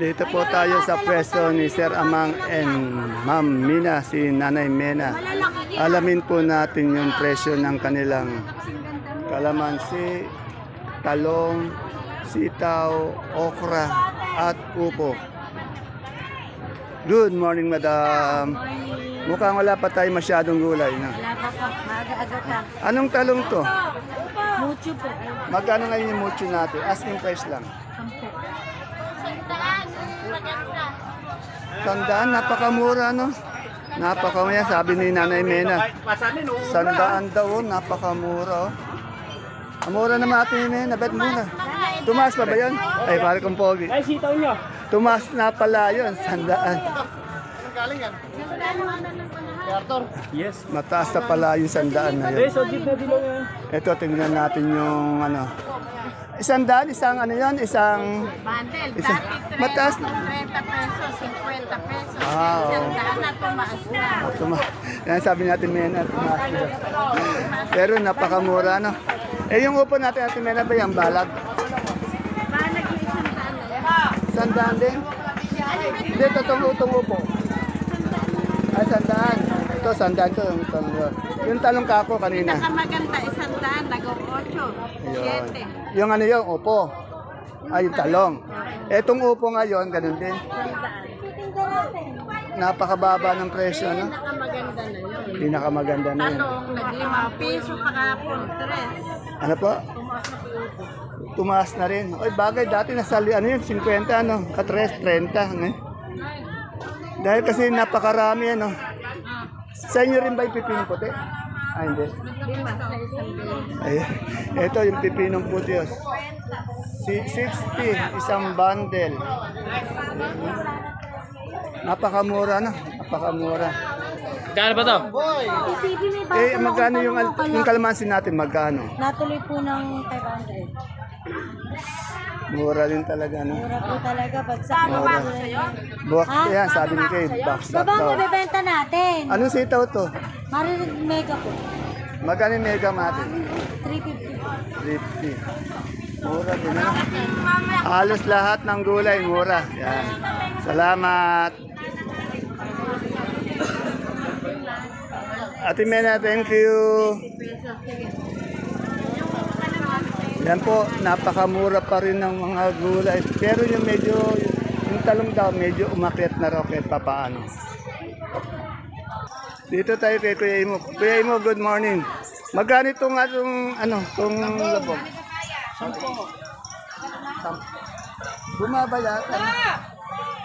Dito po tayo sa pwesto ni Sir Amang and Ma'am Mina, si Nanay Mena. Alamin po natin yung presyo ng kanilang kalamansi, talong, sitaw, okra, at upo. Good morning, Madam. Mukhang wala pa tayo masyadong gulay. Na. Wala pa po. Maaga-aga ka. Anong talong to? Mucho po. Magkano ngayon yung mucho natin? Asking price lang. Sandaan, napakamura, no? Napakamura, sabi ni Nanay Mena. Sandaan daw, oh, napakamura, oh. Ang mura naman atin ni Mena, bet mura. Tumaas pa ba yun? Ay, pare kong pogi. Ay, sitaw nyo. Tumaas na pala yun, sandaan. Yes. Mataas na pala yung sandaan na yun. Eh, yan. Ito, tingnan natin yung ano. Isang daan, isang ano yan, isang... Bandel. Isa, Dati 30, mataas. 30 pesos, 50 pesos. Ah, oo. Isang daan na tumaas na. Tuma yan sabi natin Mena, tumaas na. Pero napakamura, no? Eh, yung upo natin, natin Mena ba yung balag? Balag yung isang daan na yan. Sandaan din? Hindi, totoong utong upo. Ay, sandaan. Ito, sandaan to. Yung, talong, yung talong kako kanina. Nakamaganda, isang daan, nag-8, Ayun. 7. Yung ano yung upo. Ay, yung talong. Etong upo ngayon, ganun din. Napakababa ng presyo, no? Nakamaganda na yun. Pinakamaganda na yun. Talong, nag-5 piso kahapon, 3. Ano po? Tumaas na rin. Oy, bagay dati nasa ano yun, 50 ano, katres 30, ano? Dahil kasi napakarami ano. Sa inyo rin ba yung pipinong puti? Ah, hindi. Ay, ito yung pipinong puti. Oh. Si- 60, isang bundle. Napakamura na, napakamura. Kano ba to? Eh, magkano yung, al- yung kalamansi natin, magkano? Natuloy po ng 500. Mura rin talaga, no? Mura po talaga pag sa Mura. Buwak, yan, sabi ni Kay, baksak Baba daw. mo bebenta natin. Anong sitaw to? Marinig mega po. Magkano yung mega natin? 350. 50. Mura din, ano? Halos lahat ng gulay, mura. Yan. Salamat. Ate Mena, thank you. Yan po, napakamura pa rin ng mga gulay. Pero yung medyo, yung talong daw, medyo umakyat na rocket pa paano. Dito tayo kay Kuya Imo. Kuya Imo, good morning. Magkano itong atong, ano, itong labog? Sampo. Bumaba yata.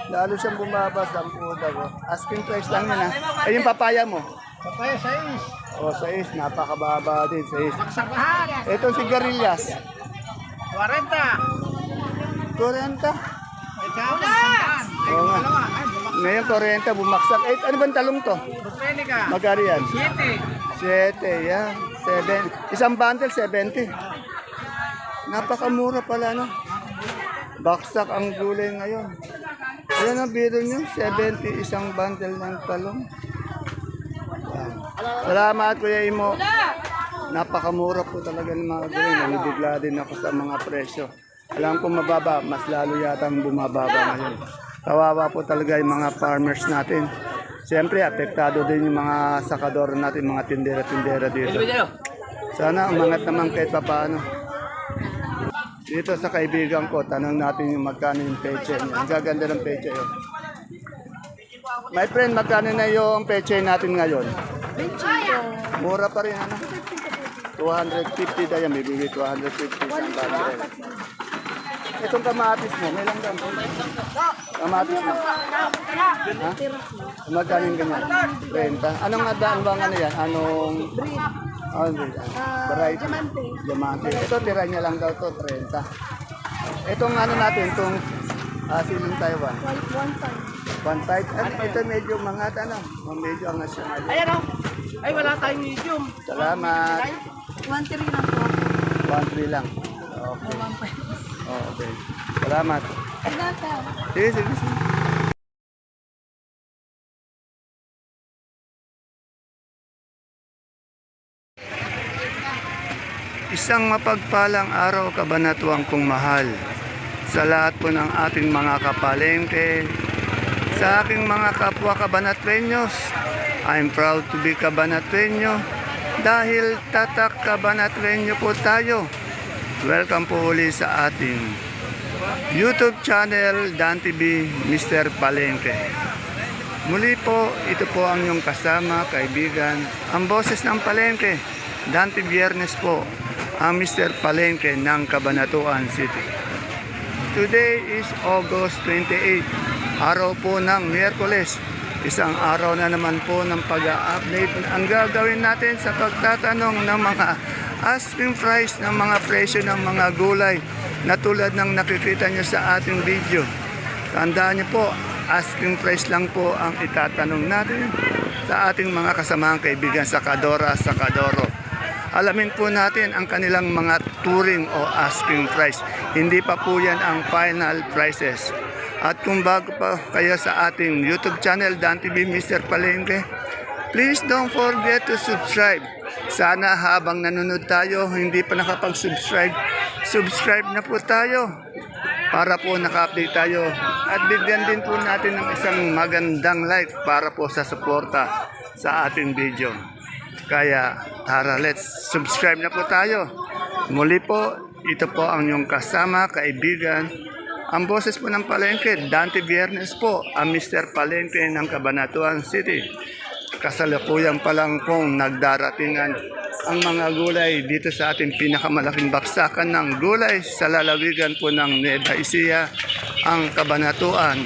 Lalo siyang bumaba, sampu daw. oh. Asking price lang yun ha. Eh, yung papaya mo? Papaya, sais. O, oh, sais. Napakababa din, sais. Saksapahan. Itong sigarilyas. 40. 40. Ay, kapon, sandaan. Ay, Oo nga. Ay. Ngayon, 40, bumaksak. Eh, ano bang talong to? Bupeli ka. Magkano yan? 7. 7, yan. 7. Isang bundle, 70. Napakamura pala, no? Baksak ang gulay ngayon. Ayan ang biro nyo, 70 isang bundle ng talong. Salamat, Kuya Imo. Napakamura po talaga ng mga gulay. Nanibigla din ako sa mga presyo. Alam ko mababa, mas lalo yata ang bumababa ngayon. Kawawa po talaga yung mga farmers natin. Siyempre, apektado din yung mga sakador natin, mga tindera-tindera dito. Sana umangat naman kahit papaano. Dito sa kaibigan ko, tanong natin yung magkano yung peche niya. Ang gaganda ng peche yun. My friend, magkano na yung peche natin ngayon? Mura pa rin, ano? 250 tayo, may bibig 250 isang bundle. Itong kamatis mo, may lang lang. Kamatis mo. Ha? Magkano yung ganyan? 30. Anong adaan bang ano yan? Anong... Oh, breed. Variety. Diamante. Ito, tira niya lang daw to 30. Itong ano natin, itong uh, siling Taiwan. 1.5. At ito medyo mga ano, medyo ang nasyonal. Ayan o. Ay, wala tayong medium. Salamat. 1.3 lang po. 1.3 lang. Okay. Oh, okay. Salamat. Sige, sige, sige. Isang mapagpalang araw kabanatuang kong mahal. sa lahat po ng ating mga kapalengke, sa aking mga kapwa kabanatrenyos. I'm proud to be kabanatrenyo dahil tatak kabanatrenyo po tayo. Welcome po uli sa ating YouTube channel Dan TV Mr. Palengke. Muli po, ito po ang inyong kasama, kaibigan, ang boses ng Palengke. Dante Biernes po, ang Mr. Palengke ng Cabanatuan City. Today is August 28, araw po ng Miyerkules. Isang araw na naman po ng pag-update ang gagawin natin sa pagtatanong ng mga asking price ng mga presyo ng mga gulay na tulad ng nakikita nyo sa ating video. Tandaan nyo po, asking price lang po ang itatanong natin sa ating mga kasamaang kaibigan sa Kadora, sa Kadoro. Alamin po natin ang kanilang mga touring o asking price. Hindi pa po yan ang final prices. At kung bago pa kayo sa ating YouTube channel, Dan TV Mr. Palengke, please don't forget to subscribe. Sana habang nanonood tayo, hindi pa nakapag-subscribe, subscribe na po tayo para po naka-update tayo. At bigyan din po natin ng isang magandang like para po sa suporta sa ating video. Kaya tara, let's subscribe na po tayo. Muli po, ito po ang inyong kasama, kaibigan. Ang boses po ng Palengke, Dante Viernes po, ang Mr. Palengke ng Cabanatuan City. Kasalukuyan pa lang pong nagdaratingan ang mga gulay dito sa ating pinakamalaking baksakan ng gulay sa lalawigan po ng Nueva Ecija, ang Cabanatuan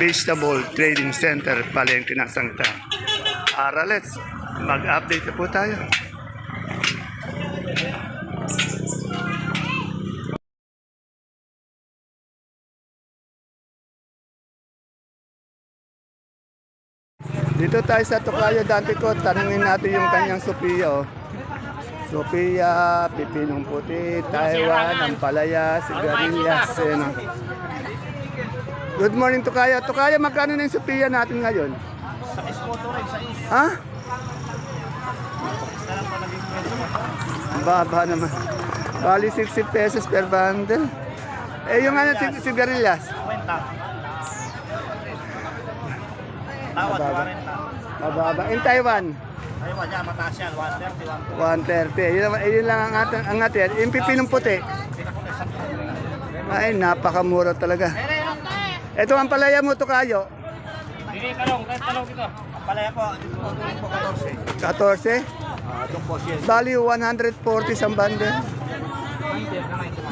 Vegetable Trading Center, Palengke ng Sangta. Ara, let's mag-update na po tayo. Dito tayo sa Tokayo Dante ko, tanungin natin yung kanyang Sophia. Oh. Sophia, Pipinong Puti, Taiwan, Ampalaya, Sigarilyas. Eh, no? Good morning, Tokayo. Tokayo, magkano na yung Sophia natin ngayon? Sa iskoto rin, sa is. Ha? Ang Baba naman. Bali 60 pesos per bundle. Eh, yung ano, sig- sigarilyas. Kwenta. Tawad, Mababa. 40. Mababa. In Taiwan, Ay, wadya, mataas yan. 130, 130. Yun, yun lang ang ating, ang atin. Yung pipinong puti. Ay, napakamura talaga. Ito ang palaya mo, Tokayo. Hindi, talong. Kahit talong dito. Palaya po, dito po, dito po, 14. 14. Ah, doon po siya. Bali, 140 sa bundle.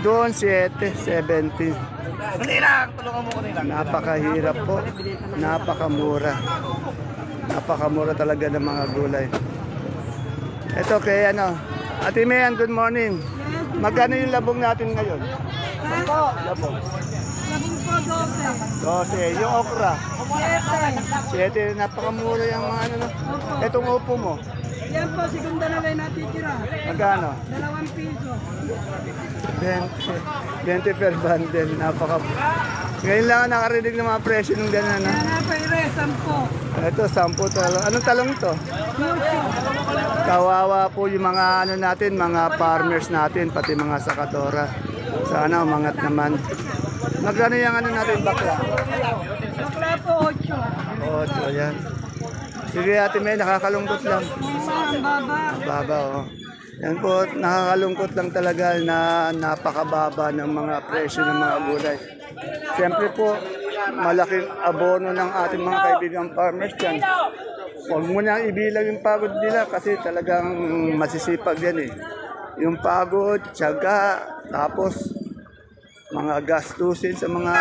Doon, 7, 70. Hindi lang, tulungan mo ko nila. Napakahirap po. Napakamura. Napakamura talaga ng mga gulay. Ito kay ano. Ate Mayan, good morning. Magkano yung labong natin ngayon? Labong. Labing po 12. 12. Yung okra. 7. 7. Napakamura yung mga ano. no? Itong upo mo. Yan po, segunda na lang natitira. Magkano? Dalawang piso. 20. 20 per bundle. Napaka... Ngayon lang ako nakarinig ng mga presyo ng ganyan. No? Kaya nga pa ire, 10. Ito, 10 talong. Anong talong ito? Mucho. Kawawa po yung mga ano natin, mga farmers natin, pati mga sakadora. Sana umangat naman. Magkano yung ano natin bakla? Bakla po 8. Oo, oh, yan. Sige ate May, nakakalungkot lang. Ang baba. Baba, oh. Yan po, nakakalungkot lang talaga na napakababa ng mga presyo ng mga gulay. Siyempre po, malaking abono ng ating mga kaibigang farmers dyan. Huwag mo na ibilang yung pagod nila kasi talagang masisipag yan eh. Yung pagod, tiyaga, tapos mga gastusin sa mga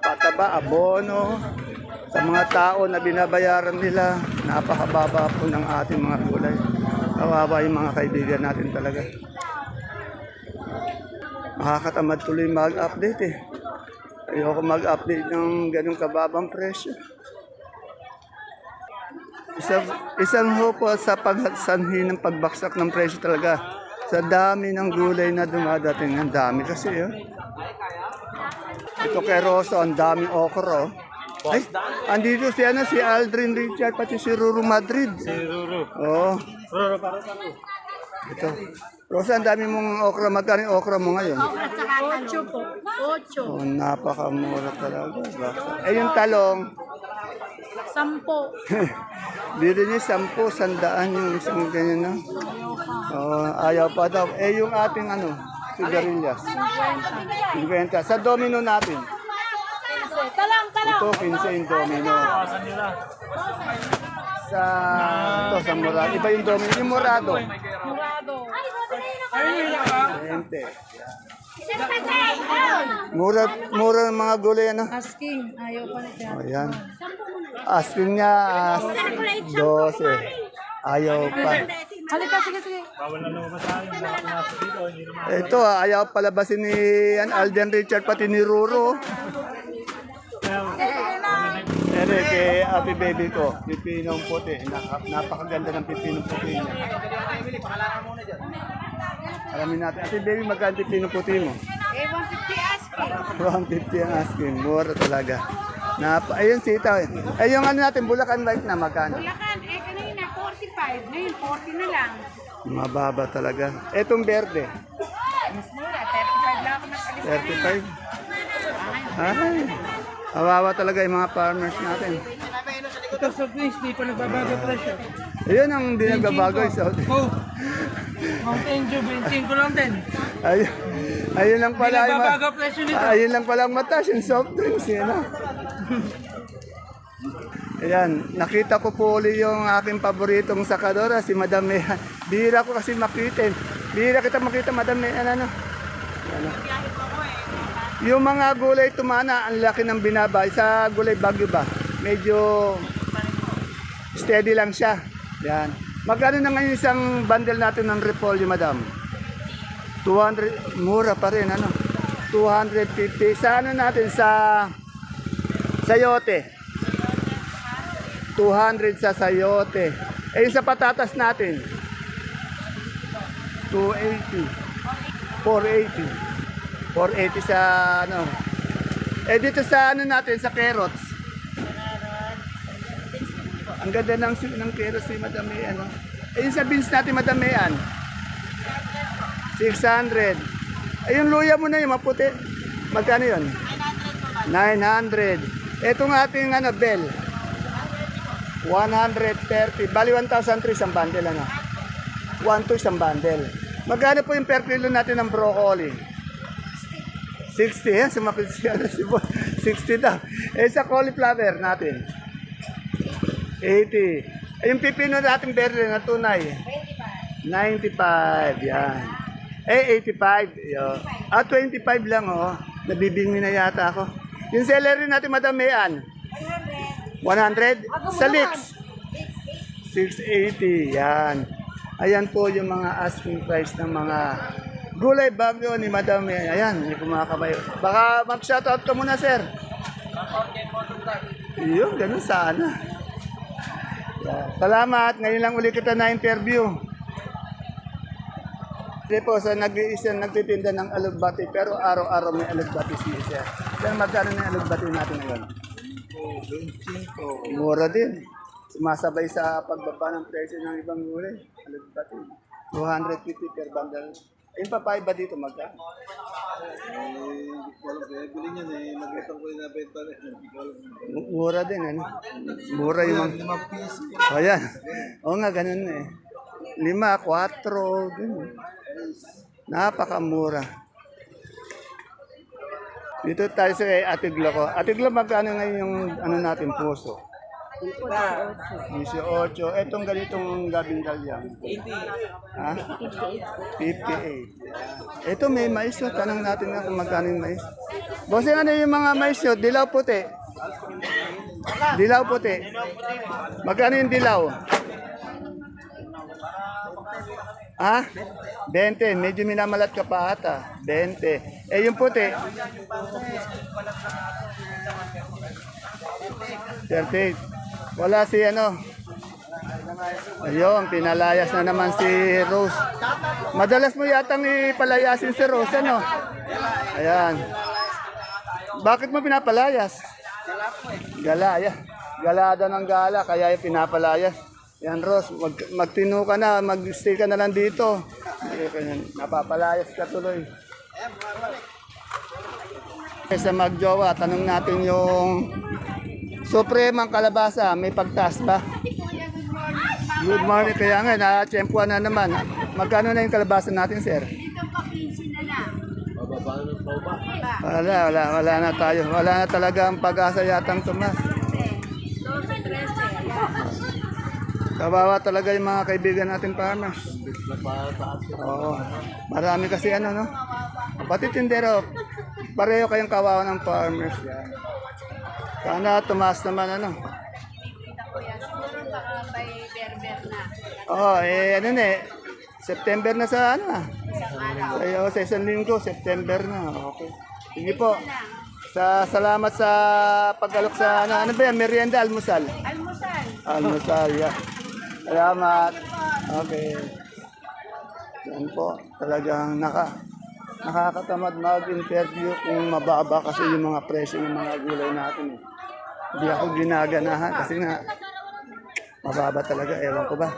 pataba, abono, sa mga tao na binabayaran nila, napakababa po ng ating mga gulay. Kawawa yung mga kaibigan natin talaga. Makakatamad tuloy mag-update eh. Ayoko mag-update ng ganong kababang presyo. Isang, isang hopo sa pagsanhi ng pagbaksak ng presyo talaga. Sa dami ng gulay na dumadating, ang dami kasi yun. Ito kay Rosso, ang daming okra. Oh. Ay, andito si, ano, si Aldrin Richard, pati si Ruru Madrid. Si Ruru. Oo. Ruru, paro, paro. Ito. Rosa, ang dami mong okra. Magkano yung okra mo ngayon? Okra Ocho po. Ocho. Oh, napakamura talaga. Bakit? Eh, yung talong, Sampo. biro niya, sampu, sandaan yung isang ganyan na. Oh, ayaw pa daw. Eh, yung ating ano, sigarilyas. 50. Sa domino natin. Talang, talang. Ito, 15 yung domino. Sa, ito, sa murado. Iba yung domino. Yung murado. Murado. 20. Mura, mura ng mga gulay, ano? Asking. Ayaw pa niya. Ayan. Asking niya, as 12. Ayaw pa. Halika, sige, sige. Ito, ah, ayaw palabasin ni an Alden Richard, pati ni Ruro. Ere, kay Ate Baby ko, pipinong puti. Naka- Napakaganda ng pipinong puti niya. Alamin natin. Ate Baby, magkano pipinong puti mo? Eh, 150 asking. 150 ang asking. Mura talaga. Napa, ayun sitaw eh. Ay, yung ano natin, Bulacan White na magkano? Bulacan, eh, kanina 45. Ngayon, 40 na lang. Mababa talaga. Etong berde, Mas mura, 35 lang ako nag-alis. 35. Ay, awawa talaga yung mga farmers natin. Ito sa place, di pa nagbabago presyo. Ayun ang hindi nagbabago sa Oh! Mountain Dew, 25 lang din. Ayun, ayun lang pala. yung ma- Nagbabago presyo nito. ayun lang pala ang mataas, yung soft drinks. Yan ah. Ayan, nakita ko po uli yung aking paboritong sakadora, si Madam Mehan. Bihira ko kasi makita. eh. Bihira kita makita, Madam Mehan. Ano? Ano? Yung mga gulay tumana, ang laki ng binabay. Sa gulay bagyo ba? Medyo steady lang siya. Yan. Magkano na ngayon isang bundle natin ng repolyo, Madam? 200, mura pa rin, ano? 250. Sa ano natin, sa sayote. 200 sa sayote. Eh, sa patatas natin, 280. 480. 480 sa ano. Eh, dito sa ano natin, sa carrots. Ang ganda ng, ng carrots ni Madam May, ano. Eh, yung sa beans natin, Madam Mayan. 600. Ay, yung luya mo na yung maputi. Magkano yun? 900. Itong ating ano, bell. 130. Bali 1,003 isang bundle, ano? 1 to isang bundle. Magkano po yung per kilo natin ng broccoli? 60, yan. Sumakit siya. Ano, si Boy. 60 daw. Eh, sa cauliflower natin? 80. Eh, yung pipino natin verde na tunay? 95, yan. Eh, 85. Yo. Ah, 25 lang, oh. Nabibingwi na yata ako. Yung celery natin, Madam Mayan? 100? Sa lips? 680, yan. Ayan po yung mga asking price ng mga gulay bagyo ni Madam Mayan. Ayan, hindi ko makakabayo. Baka mag-shoutout ka muna, sir. Yun, ganun sana. Yan. Salamat. Ngayon lang ulit kita na-interview. Hindi po, sa nag-iisa nagtitinda ng alugbati, pero araw-araw may alugbati si Sir. Yan, magkano na alugbati natin ngayon? 25. Mura din. Sumasabay sa pagbaba ng presyo ng ibang gulay. Alugbati. 250 per bundle. Yung papay ba dito magkano? Mu- Mura din, ano? Mura yung mga... O yan. Oo nga, ganun eh. Lima, kwatro, ganun. Napakamura. Dito tayo sa kay Ate Glo ko. Ate Glo, magkano ngayon yung ano natin, puso? 18. Etong ganitong gabing galyang. 80. Ha? 58. Ito may mais yun. Tanong natin nga kung magkano yung mais. Bossing, ano yung mga mais yun? Dilaw puti. Dilaw puti. Magkano yung dilaw? Ha? 20. Medyo minamalat ka pa ata. 20. Eh, yung puti. 38. Wala si ano. Ayun, pinalayas na naman si Rose. Madalas mo yatang ipalayasin si Rose, ano? Ayan. Bakit mo pinapalayas? Gala, ya. Galada ng gala, kaya yung pinapalayas. Yan, Rose, mag, magtino ka na, mag-stay ka na lang dito. Napapalayas ka tuloy. Sa magjowa, tanong natin yung Supremang kalabasa, may pagtaas ba? Good morning. Kaya nga, na-tsempuan na naman. Magkano na yung kalabasa natin, sir? Dito pa 15 na lang. Wala, wala, wala na tayo. Wala na talaga ang pag-asa yatang tumas. 12, 13. Kawawa talaga yung mga kaibigan natin farmers. Oo. Marami kasi ano, no? Pati tindero, pareho kayong kawawa ng farmers. Yan. Sana tumaas naman, ano? Na. Oo, eh, ano na eh. September na sa ano ah. Isang araw. Sa, oh, sa isang linggo, September na. Okay. Sige po. Sa salamat sa paggalok sa ano, ano ba yan? Merienda, almusal. Almusal. Almusal, yeah. Salamat. Okay. Yan po. Talagang naka, nakakatamad mag-interview kung mababa kasi yung mga presyo ng mga gulay natin. Eh. Hindi ako ginaganahan kasi nga mababa talaga. Ewan ko ba.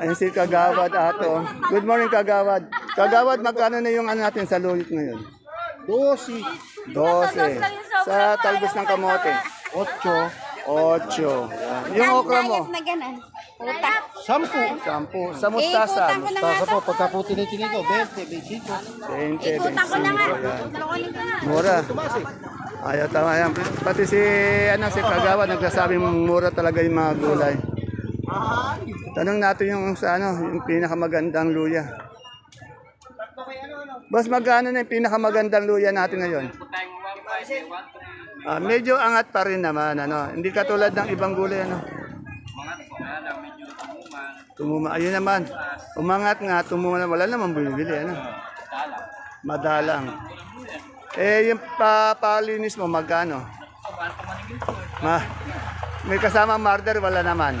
Ayun si Kagawad ato. Good morning Kagawad. Kagawad, magkano na yung ano natin sa lulit ngayon? 12. 12. Sa talbos ng kamote? 8. 8. Yung okra mo? na ganun. Utak. Sampu. Sampu. Sa mustasa. Na nga to. pagka po tinitingin ko, 20, 25. 20, Ikutan ko na nga. 25. Mura. Ayaw tama yan. Pati si, ano, si Kagawad nagsasabi mura talaga yung mga gulay. Tanong natin yung sa ano, yung pinakamagandang luya. Boss, magkano na yung pinakamagandang luya natin ngayon? Ah, medyo angat pa rin naman, ano. Hindi katulad ng ibang gulay, ano. Tumuma, ayun naman. Umangat nga, tumuma wala naman bumibili, ano. Madalang. Eh, yung papalinis mo, magkano? Ma, may kasama marder, wala naman.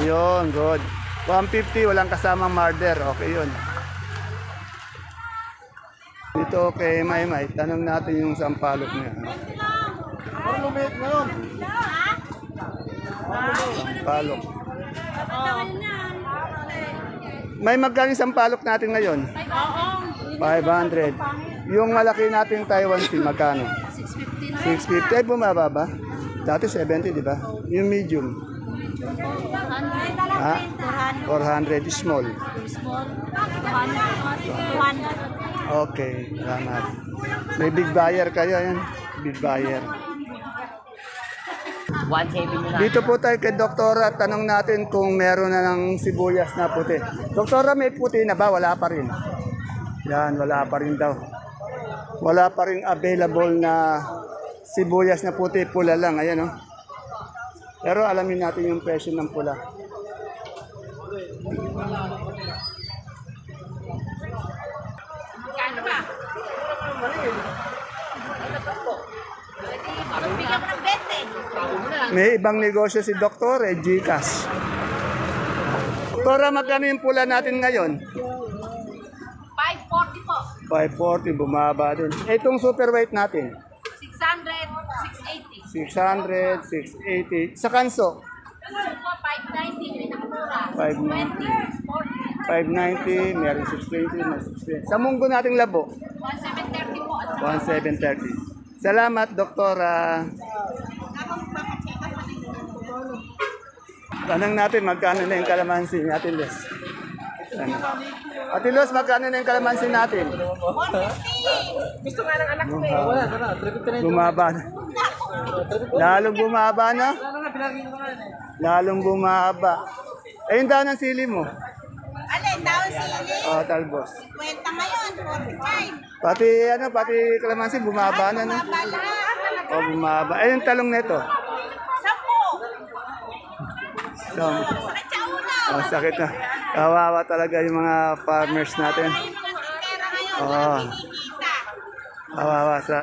Ayun, good. 150, walang kasama marder. Okay yun. Dito kay Maymay, tanong natin yung sampalok niya. Sampalok. May magkano sampalok natin ngayon? Oo. 500. Yung malaki nating Taiwan Sea, magkano? 650 na. 650. Ay, bumaba ba? Dati 70, di ba? Yung medium. 400. Ha? 400. 400 small. Small. 200. 200. Okay, salamat. May big buyer kayo, yan. Big buyer. 170 na. Dito po tayo kay Doktora, tanong natin kung meron na ng sibuyas na puti. Doktora, may puti na ba? Wala pa rin. Yan, wala pa rin daw. Wala pa rin available na sibuyas na puti, pula lang. Ayan, oh. Pero alamin natin yung presyo ng pula. May ibang negosyo si Doktor, eh, Gcash. Doktora, magkano yung pula natin ngayon? 540 po. 540, bumaba din. Itong super weight natin, 600, 680. 600, 680. Sa kanso, Kasi po, 590, pinakamura. 590. 20, 40. 590, meron 620, meron 620. Sa munggo nating labo, 1730 po. At saka 1730. Salamat, Doktora. Tanong natin, magkano na yung kalamansi ni Ate Luz? Ano? Ate Luz, magkano na yung kalamansi natin? 150. Gusto nga ng anak ko eh. Wala, 359. Bumaba na. Lalong bumaba na. Lalong bumaba. Eh, yung daw ng sili mo. Alin, daw sili. Oh, talbos. Kwenta ngayon, 45. Pati, ano, pati kalamansi, bumaba na, no? Bala. Oh, bumaba. Eh, yung talong nito. So, oh, sakit na. Kawawa talaga yung mga farmers natin. Oo. Kinikita. Kawawa sa...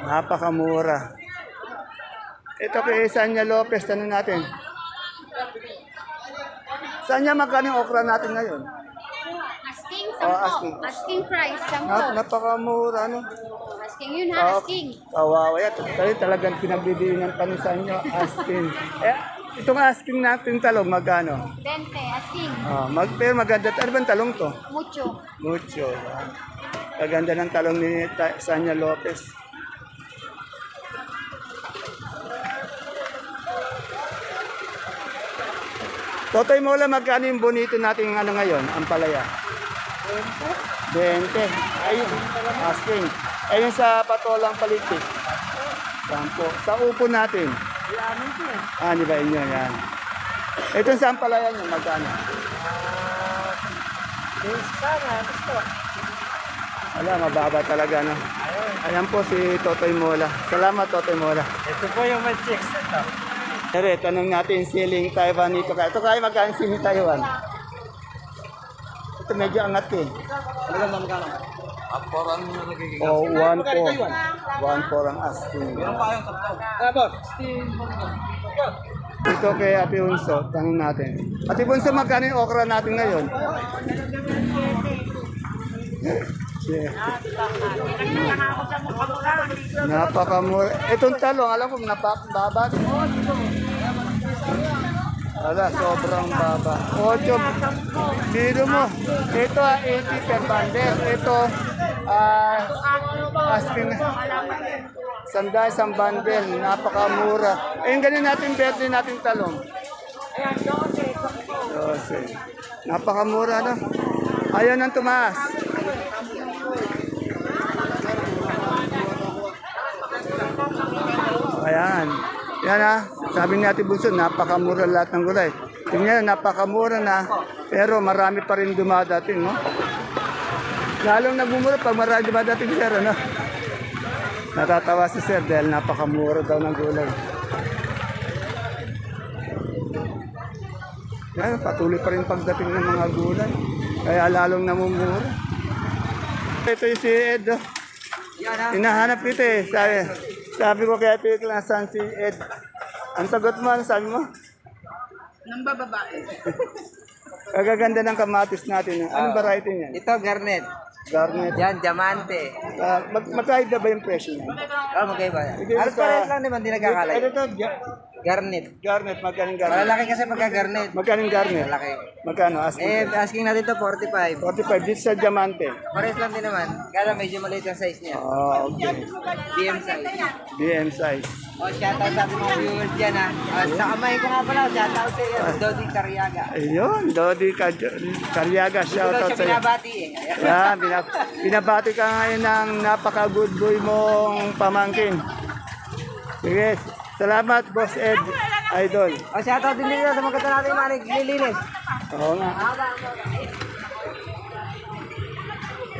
Napakamura. Ito kay Sanya Lopez, tanong natin. Sanya, magkano yung okra natin ngayon? Asking, Oh, sampo. asking. Asking price, sampo. Nap napakamura, ano? Asking yun ha, Oh, asking. Kawawa yan. Tayo talagang pinagbibilingan pa sa inyo. Asking. Eh, itong asking natin talong, magkano? 20, asking. Ah, mag, pero maganda. Ano bang talong to? Mucho. Mucho. yan. Kaganda ng talong ni Ta- Sanya Lopez. Totoy Mola, magkano yung bonito natin ano ngayon, ang palaya? 20. 20. Ayun, asking. Ayun sa patolang palitik. Sampo. Sa upo natin. Ah, di ba inyo yan? Ito sa palaya nyo, magkano? Wala, mababa talaga, no? Ayan po si Totoy Mola. Salamat, Totoy Mola. Ito po yung may chicks. Ito. Tere, tanong natin siling Taiwan dito. Ito kaya magkano siling Taiwan? Ito medyo angat eh. Talagang magkano? Aparang nagiging. O, 1 po. 1 po ang asking. Meron pa yung tatlo. Tapos. Ito kay Ate Bunso, tanong natin. Ate Bunso, magkano yung okra natin ngayon? Yeah. Napakamura. Itong talong, alam ko, napakababa. Wala, sobrang baba. Ocho, biro mo. Ito, ah, 80 per bundle. Ito, ah, asking, sanda isang bundle. Napakamura. Yung ganun natin, birthday natin talong. 12. Napakamura, no? Ayaw nang tumaas. Ayan. Yan ha. Sabi ni Ate Bunso, napakamura lahat ng gulay. Tingnan, napakamura na. Pero marami pa rin dumadating, no? Lalong nagmumura pag marami dumadating, sir, ano? Natatawa si sir dahil napakamura daw ng gulay. Yan, patuloy pa rin pagdating ng mga gulay. Kaya lalong namumura. Ito yung si Ed. oh. Hinahanap kita eh. Sabi, sabi ko kaya ito nasaan si Ed. Ang sagot mo, ano sabi mo? Nang bababae. Kagaganda ng kamatis natin. Anong variety niya? Ito, garnet. Garnet. Yan, diamante. Uh, mag magkaiba ba yung presyo niya? Oh, magkaiba yung Alas sa- parehas lang naman, di nagkakalay. Ito to, Garnet. garnet. Magkano garnet? Malalaki kasi pagka garnet. Magkano garnet? Malaki. Magkano? Asking. Eh, asking natin to 45. 45. Dito sa diamante. Parehas lang din naman. Kaya medyo maliit ang size niya. Oh, okay. BM size. BM size. O, Oh, shoutout sa ating mga viewers dyan ha. At sa kamay ko nga pala, shoutout sa iyo, Dodi Cariaga. Ayun, Dodi daw Shoutout siya sa iyo. binabati eh. Yan, binab binabati ka ngayon ng napaka-good boy mong pamangkin. Sige, salamat Boss Ed, Idol. O, Oh, shoutout din dito sa mga kata natin mga naglilinis. Oo nga.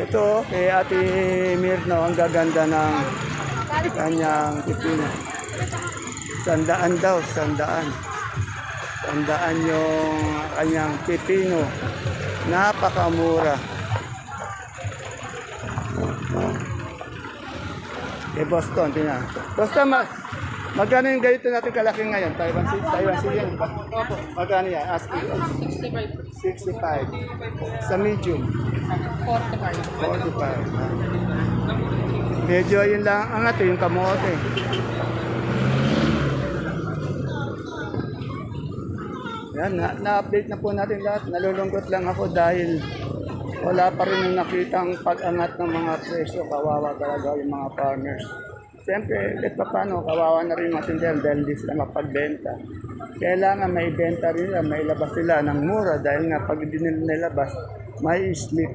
Ito, kay Ate Mirno, ang gaganda ng kanyang pipino. Sandaan daw, sandaan. Sandaan yung kanyang pipino. Napakamura. Eh, Boston, tingnan. Boston, ma magkano yung ganito natin kalaki ngayon? Taiwan Sea, Taiwan Sea yan? Opo. Magkano yan? Asking. 65. 65. Sa medium. 45. 45. Medyo yun lang angat eh, yung kamote. Yan, na- na-update na po natin lahat. Nalulungkot lang ako dahil wala pa rin yung nakitang pag-angat ng mga presyo. Kawawa talaga yung mga farmers. Siyempre, kahit pa paano, kawawa na rin yung mga tindahan dahil hindi sila mapagbenta. Kailangan may benta rin nila, may labas sila ng mura dahil nga pag hindi nila nilabas, may slip.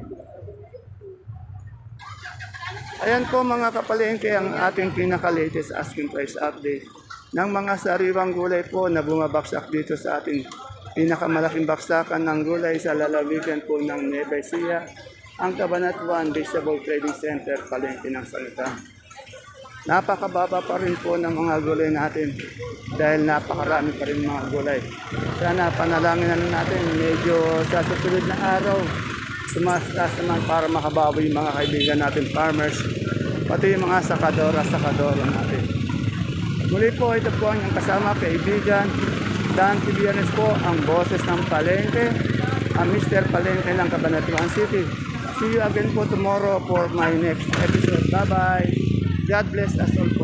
Ayan po mga kapalengke ang ating pinaka-latest asking price update ng mga sariwang gulay po na bumabaksak dito sa ating pinakamalaking baksakan ng gulay sa lalawigan po ng Nueva Ecija, ang Cabanatuan Vegetable Trading Center, Palengke ng Salita. Napakababa pa rin po ng mga gulay natin dahil napakarami pa rin mga gulay. Sana panalangin na natin medyo sa susunod na araw tumaas naman para makabawi yung mga kaibigan natin farmers pati yung mga sakadora sakadora natin. Muli po ito po ang kasama kaibigan Dan Tibianes po ang boses ng Palengke ang Mr. Palengke ng Cabanatuan City. See you again po tomorrow for my next episode. Bye-bye! God bless us all.